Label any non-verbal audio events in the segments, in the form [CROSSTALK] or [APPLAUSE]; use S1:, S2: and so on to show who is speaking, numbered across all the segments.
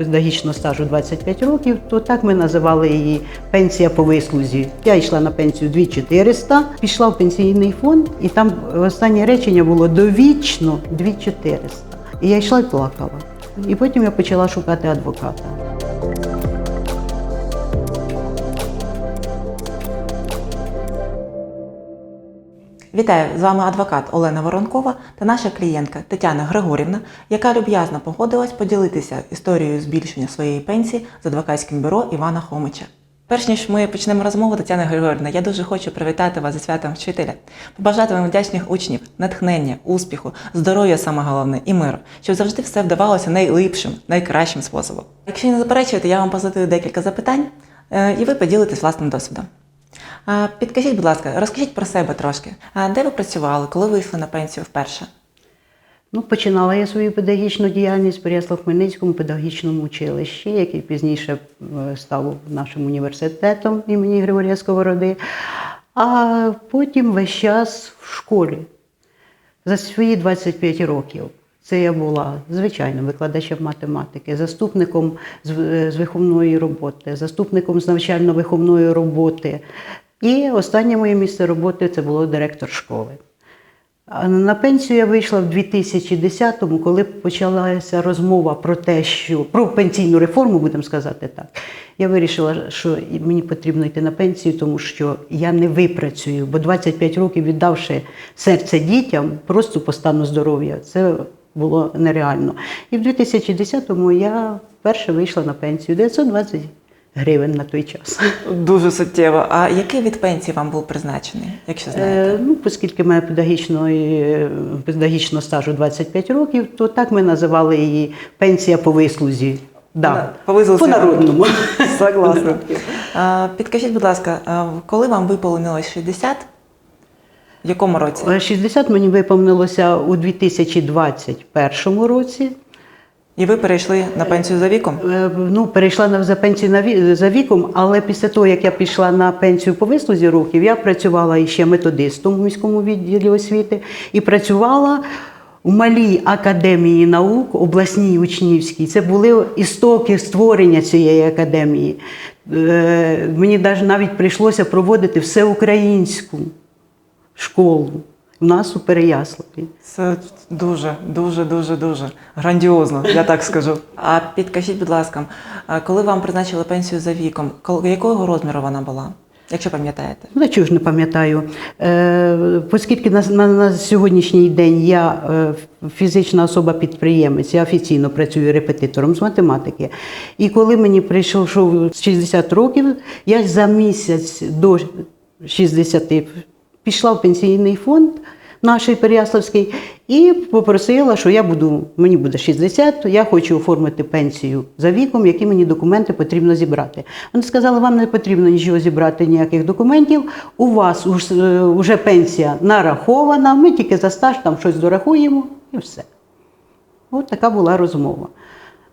S1: педагогічного стажу 25 років, то так ми називали її пенсія по вислузі. Я йшла на пенсію 2400, пішла в пенсійний фонд, і там останнє речення було довічно 2400. І я йшла і плакала. І потім я почала шукати адвоката.
S2: Вітаю! З вами адвокат Олена Воронкова та наша клієнтка Тетяна Григорівна, яка люб'язно погодилась поділитися історією збільшення своєї пенсії з адвокатським бюро Івана Хомича. Перш ніж ми почнемо розмову, Тетяна Григорівна, я дуже хочу привітати вас зі святом вчителя, побажати вам вдячних учнів, натхнення, успіху, здоров'я саме головне і миру, щоб завжди все вдавалося найлипшим, найкращим способом. Якщо не заперечуєте, я вам позадаю декілька запитань, е, і ви поділитесь власним досвідом. Підкажіть, будь ласка, розкажіть про себе трошки. А Де ви працювали, коли вийшли на пенсію вперше?
S1: Ну, починала я свою педагогічну діяльність в Переяслав-Хмельницькому педагогічному училищі, який пізніше е, став нашим університетом імені Григорія Сковороди. А потім весь час в школі за свої 25 років. Це я була звичайно викладачем математики, заступником з з виховної роботи, заступником з навчально-виховної роботи. І останнє моє місце роботи це було директор школи. На пенсію я вийшла в 2010-му, коли почалася розмова про те, що про пенсійну реформу, будемо сказати так. Я вирішила, що мені потрібно йти на пенсію, тому що я не випрацюю, бо 25 років віддавши серце дітям просто по стану здоров'я, це було нереально. І в 2010-му я вперше вийшла на пенсію 920 гривень на той час.
S2: Дуже суттєво. А який від пенсії вам був призначений, якщо знаєте?
S1: Е, ну, оскільки педагогічної, педагогічного стажу 25 років, то так ми називали її пенсія по вислузі. Да.
S2: По.
S1: Народному.
S2: Согласна. [LAUGHS] Підкажіть, будь ласка, коли вам виповнилось 60? В якому році?
S1: 60 мені виповнилося у 2021 році.
S2: І ви перейшли на пенсію за віком?
S1: Е, Ну, перейшла на за пенсію на ві- за віком, але після того, як я пішла на пенсію по вислузі років, я працювала іще методистом у міському відділі освіти і працювала у малій академії наук, обласній учнівській. Це були істоки створення цієї академії. Е, Мені навіть прийшлося проводити всеукраїнську школу. У нас у Переяславі.
S2: Це дуже, дуже, дуже, дуже грандіозно, я так скажу. [LAUGHS] А підкажіть, будь ласка, коли вам призначили пенсію за віком, якого розміру вона була, якщо пам'ятаєте?
S1: Ну, чого ж не пам'ятаю. Е, оскільки на, на, на сьогоднішній день я е, фізична особа-підприємець, я офіційно працюю репетитором з математики. І коли мені прийшов шов 60 років, я за місяць до 60 пішла в пенсійний фонд. Наш Переяславський, і попросила, що я буду, мені буде 60, я хочу оформити пенсію за віком, які мені документи потрібно зібрати. Вони сказали, вам не потрібно нічого зібрати, ніяких документів. У вас вже пенсія нарахована, ми тільки за стаж там щось дорахуємо і все. От така була розмова.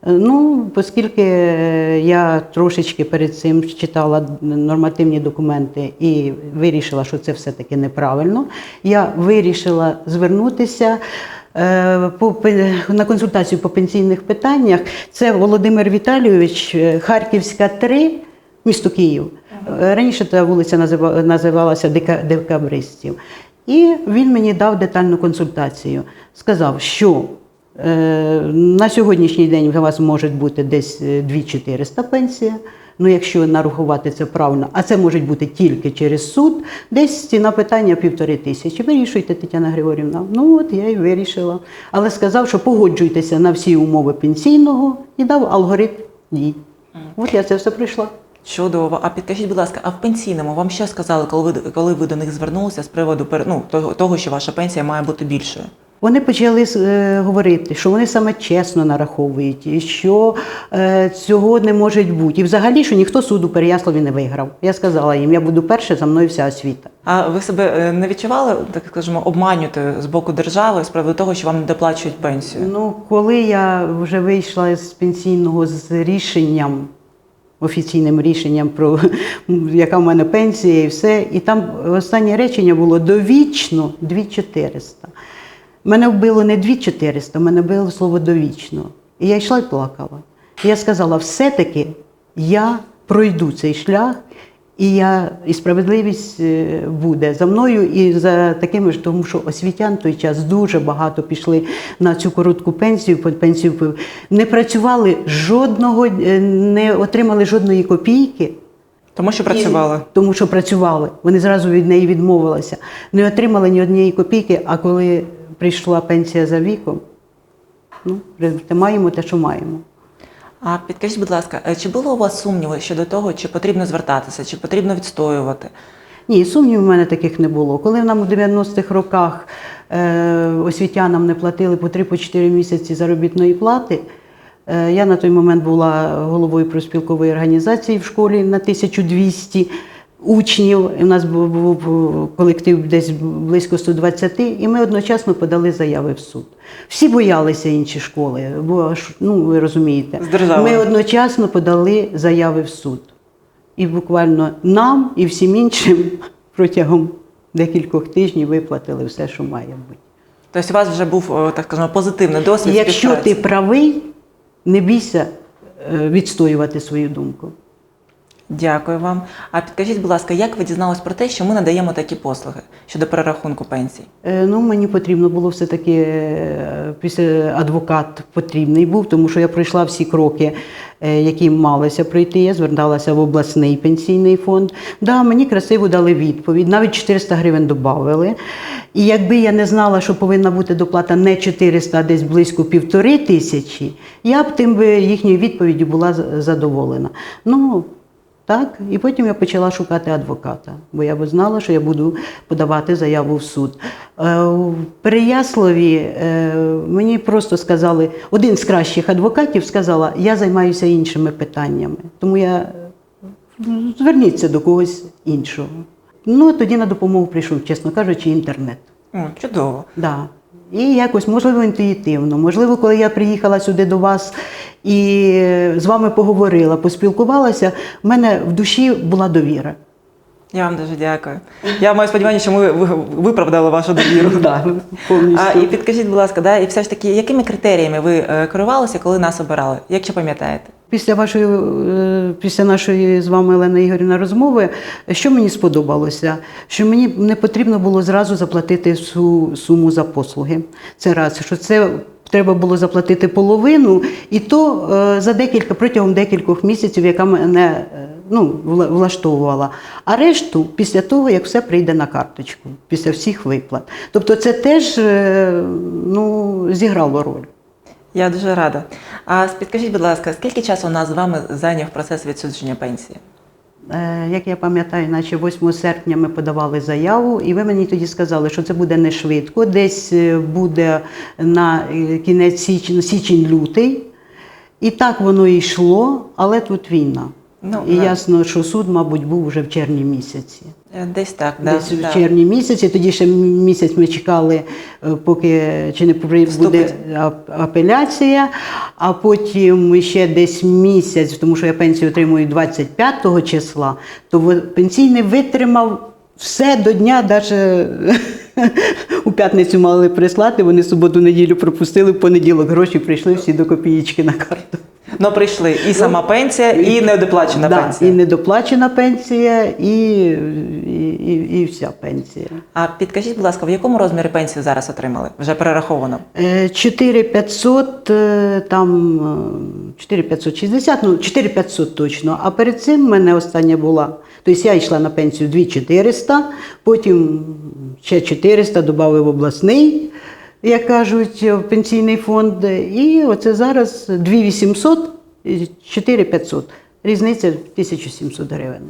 S1: Е, Ну, оскільки я трошечки перед цим читала нормативні документи і вирішила, що це все-таки неправильно, я вирішила звернутися е, на консультацію по пенсійних питаннях. Це Володимир Віталійович, е, Харківська 3, місто Київ. Раніше та вулиця називалася Дека- Декабристів. І він мені дав детальну консультацію. Сказав, що На сьогоднішній день у вас може бути десь е, 2400 пенсія. Ну, якщо нарахувати це правильно, а це може бути тільки через суд, десь ціна питання півтори тисячі. Вирішуйте, Тетяна Григорівна. Ну от я і вирішила. Але сказав, що погоджуйтеся на всі умови пенсійного і дав алгоритм дій. От я це все прийшла.
S2: Чудово. А підкажіть, будь ласка, а в пенсійному вам що сказали, коли ви коли ви до них звернулися з приводу ну, того, того, що ваша пенсія має бути більшою?
S1: Вони почали е, говорити, що вони саме чесно нараховують, і що е, цього не може бути. І взагалі, що ніхто суд у Переяславі не виграв. Я сказала їм, я буду перше, за мною вся освіта.
S2: А ви себе е, не відчували, так скажімо, обманювати з боку держави з приводу того, що вам не доплачують пенсію?
S1: Ну, коли я вже вийшла з пенсійного з рішенням, офіційним рішенням про [LAUGHS] яка в мене пенсія і все, і там останнє речення було довічно 2400. Мене вбило не 2400, мене вбило слово довічно. І я йшла і плакала. Я сказала, все-таки я пройду цей шлях, і я, і справедливість е, буде за мною і за такими ж, тому що освітян в той час дуже багато пішли на цю коротку пенсію, пенсію не працювали жодного, е, не отримали жодної копійки.
S2: Тому що працювали.
S1: І- тому що працювали. Вони зразу від неї відмовилися. Не отримали ні однієї копійки, а коли прийшла пенсія за віком, ну, маємо те, що маємо.
S2: А підкажіть, будь ласка, е, чи було у вас сумніви щодо того, чи потрібно звертатися, чи потрібно відстоювати?
S1: Ні, сумнівів у мене таких не було. Коли нам у 90-х роках е, освітянам не платили по 3-4 місяці заробітної плати, е, я на той момент була головою профспілкової організації в школі на 1200 учнів. У нас був, був колектив десь близько 120, і ми одночасно подали заяви в суд. Всі боялися інші школи, бо ну, ви розумієте, ми одночасно подали заяви в суд. І буквально нам і всім іншим [LAUGHS] протягом декількох тижнів виплатили все, що має бути.
S2: Тобто у вас вже був, е, так скажемо, позитивний досвід.
S1: Якщо ти правий, не бійся е, відстоювати свою думку.
S2: Дякую вам. А підкажіть, будь ласка, як ви дізнались про те, що ми надаємо такі послуги щодо перерахунку пенсій?
S1: Е, Ну, мені потрібно було все-таки е, після адвокат потрібний був, тому що я пройшла всі кроки, е, які малися пройти. Я зверталася в обласний пенсійний фонд. Да, мені красиво дали відповідь, навіть 400 гривень додали. І якби я не знала, що повинна бути доплата не 400, а десь близько півтори тисячі, я б тим би їхньою відповіддю була задоволена. Ну, так, і потім я почала шукати адвоката, бо я знала, що я буду подавати заяву в суд. Е, В Переяславі е, мені просто сказали, один з кращих адвокатів сказала, я займаюся іншими питаннями, тому я е, зверніться до когось іншого. Ну, тоді на допомогу прийшов, чесно кажучи, інтернет.
S2: О, чудово.
S1: Да. І якось, можливо, інтуїтивно. Можливо, коли я приїхала сюди до вас і з вами поговорила, поспілкувалася, в мене в душі була довіра.
S2: Я вам дуже дякую. Я маю сподівання, що ми виправдали вашу довіру. [LAUGHS]
S1: Да.
S2: А, і підкажіть, будь ласка, да, і все ж таки, якими критеріями ви е, керувалися, коли нас обирали, якщо пам'ятаєте?
S1: Після вашої, е, після нашої з вами Олена Ігорівна розмови, що мені сподобалося? Що мені не потрібно було зразу заплатити всю суму за послуги. Це раз, що це треба було заплатити половину, і то е, за декілька протягом декількох місяців, яка мене е, ну, вла- влаштовувала. А решту після того, як все прийде на карточку, після всіх виплат. Тобто, це теж ну, зіграло роль.
S2: Я дуже рада. А підкажіть, будь ласка, скільки часу у нас з вами зайняв процес відсудження пенсії?
S1: Е, Як я пам'ятаю, наче 8 серпня ми подавали заяву, і ви мені тоді сказали, що це буде не швидко, десь е, буде на е, кінець січень, січень-лютий. І так воно йшло, але тут війна.
S2: Ну,
S1: і
S2: да.
S1: ясно, що суд, мабуть, був вже в червні місяці.
S2: Е, Десь так, да,
S1: Десь
S2: да.
S1: в червні місяці, тоді ще місяць ми чекали, е, поки чи не буде ап- апеляція, а потім ще десь місяць, тому що я пенсію отримую 25 числа, то пенсійний витримав все до дня, навіть у п'ятницю мали прислати, вони суботу-неділю пропустили, в понеділок гроші прийшли всі до копієчки на карту.
S2: Ну, прийшли і сама пенсія, і недоплачена
S1: Да,
S2: пенсія.
S1: І недоплачена пенсія, і, і, і, і вся пенсія.
S2: А підкажіть, будь ласка, в якому розмірі пенсію зараз отримали? Вже перераховано.
S1: Е, 4500, е, там е, 4560, ну 4500 точно. А перед цим в мене остання була. Тобто я йшла на пенсію 2400, потім ще 400 додав обласний, як кажуть, в пенсійний фонд. І оце зараз 2800, і 4500. Різниця 1700 гривень.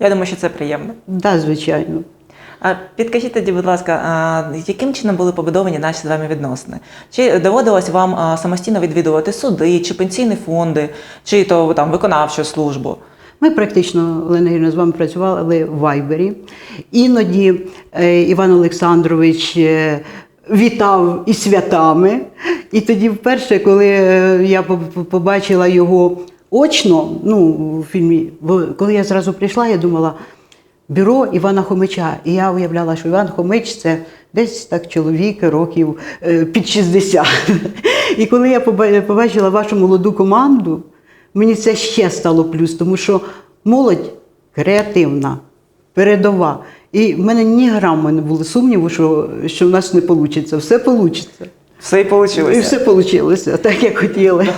S2: Я думаю, що це приємно.
S1: Так, да, звичайно.
S2: А підкажіть тоді, будь ласка, а, яким чином були побудовані наші з вами відносини? Чи доводилось вам самостійно відвідувати суди, чи пенсійні фонди, чи то там виконавчу службу?
S1: Ми практично Олена Ігорівна, з вами працювали в Вайбері. Іноді е, Іван Олександрович е, вітав і святами. І тоді, вперше, коли е, я побачила його очно, ну, у фільмі, коли я зразу прийшла, я думала. Бюро Івана Хомича. І я уявляла, що Іван Хомич це десь так чоловік років під 60. [LAUGHS] І коли я побачила вашу молоду команду, Мені це ще стало плюс, тому що молодь креативна, передова. І в мене ні грама не було сумніву, що, що в нас не вийде. Все вийде.
S2: Все і вийшло.
S1: І все вийшло, так як хотіли.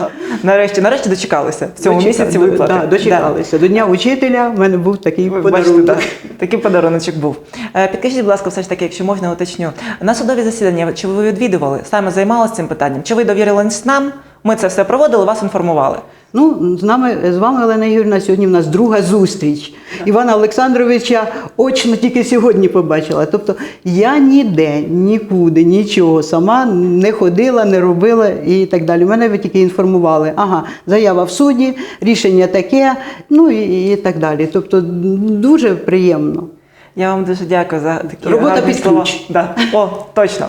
S2: Нарешті, нарешті дочекалися в цьому
S1: Дочека-
S2: місяці виплати.
S1: Да, дочекалися. До Дня учителя в мене був такий
S2: Ви
S1: подарунок.
S2: бачите, так, такий подаруночок був. Е, Підкажіть, будь ласка, все ж таки, якщо можна уточню. На судові засідання, чи ви відвідували, саме займалися цим питанням? Чи ви довірились нам? Ми це все проводили, вас інформували.
S1: Ну, з нами з вами, Олена Юрівна, сьогодні в нас друга зустріч. Івана Олександровича очно тільки сьогодні побачила. Тобто я ніде, нікуди, нічого сама не ходила, не робила і так далі. Мене ви тільки інформували. Ага, заява в суді, рішення таке, ну і, і так далі. Тобто дуже приємно.
S2: Я вам дуже дякую за такі
S1: Робота під ключ.
S2: Да. О, точно.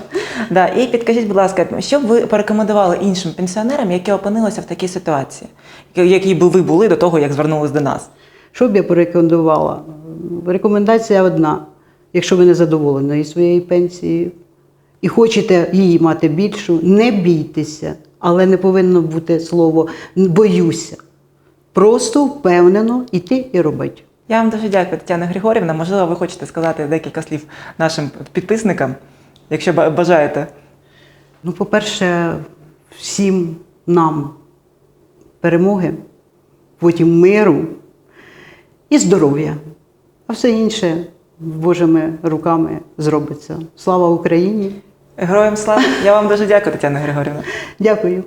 S2: Да. І підкажіть, будь ласка, що б ви порекомендували іншим пенсіонерам, які опинилися в такій ситуації, які б ви були до того, як звернулись до нас?
S1: Що б я порекомендувала? Рекомендація одна. Якщо ви не задоволені своєю пенсією і хочете її мати більшу, не бійтеся, але не повинно бути слово боюся. Просто впевнено йти і робити.
S2: Я вам дуже дякую, Тетяна Григорівна. Можливо, ви хочете сказати декілька слів нашим підписникам, якщо бажаєте.
S1: Ну, по-перше, всім нам перемоги, потім миру і здоров'я. А все інше Божими руками зробиться. Слава Україні!
S2: Героям слава! Я вам дуже дякую, Тетяна Григорівна.
S1: Дякую.